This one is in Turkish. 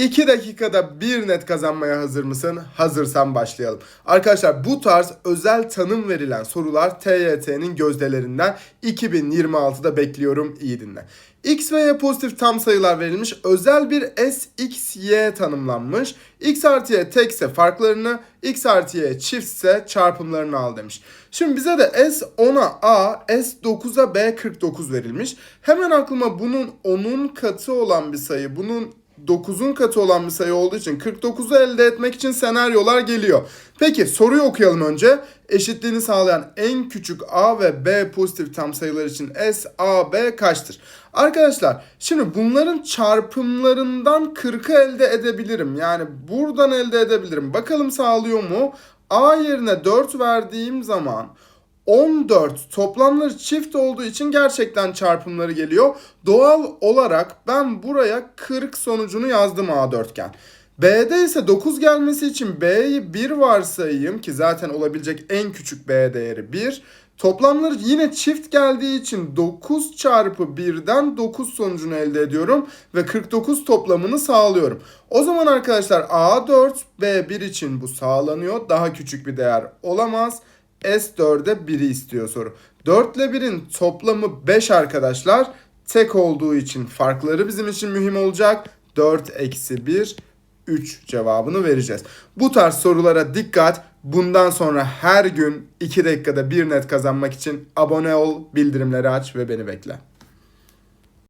2 dakikada bir net kazanmaya hazır mısın? Hazırsan başlayalım. Arkadaşlar bu tarz özel tanım verilen sorular TYT'nin gözdelerinden 2026'da bekliyorum. İyi dinle. X ve Y pozitif tam sayılar verilmiş. Özel bir S, X, Y tanımlanmış. X artı Y tekse farklarını, X artı Y çiftse çarpımlarını al demiş. Şimdi bize de S 10'a A, S 9'a B 49 verilmiş. Hemen aklıma bunun 10'un katı olan bir sayı, bunun 9'un katı olan bir sayı olduğu için 49'u elde etmek için senaryolar geliyor. Peki soruyu okuyalım önce. Eşitliğini sağlayan en küçük A ve B pozitif tam sayılar için S, A, B kaçtır? Arkadaşlar şimdi bunların çarpımlarından 40'ı elde edebilirim. Yani buradan elde edebilirim. Bakalım sağlıyor mu? A yerine 4 verdiğim zaman 14 toplamları çift olduğu için gerçekten çarpımları geliyor. Doğal olarak ben buraya 40 sonucunu yazdım A dörtgen. B'de ise 9 gelmesi için B'yi 1 varsayayım ki zaten olabilecek en küçük B değeri 1. Toplamları yine çift geldiği için 9 çarpı 1'den 9 sonucunu elde ediyorum ve 49 toplamını sağlıyorum. O zaman arkadaşlar A4 B1 için bu sağlanıyor. Daha küçük bir değer olamaz. S4'e 1'i istiyor soru. 4 ile 1'in toplamı 5 arkadaşlar. Tek olduğu için farkları bizim için mühim olacak. 4 eksi 1 3 cevabını vereceğiz. Bu tarz sorulara dikkat. Bundan sonra her gün 2 dakikada bir net kazanmak için abone ol, bildirimleri aç ve beni bekle.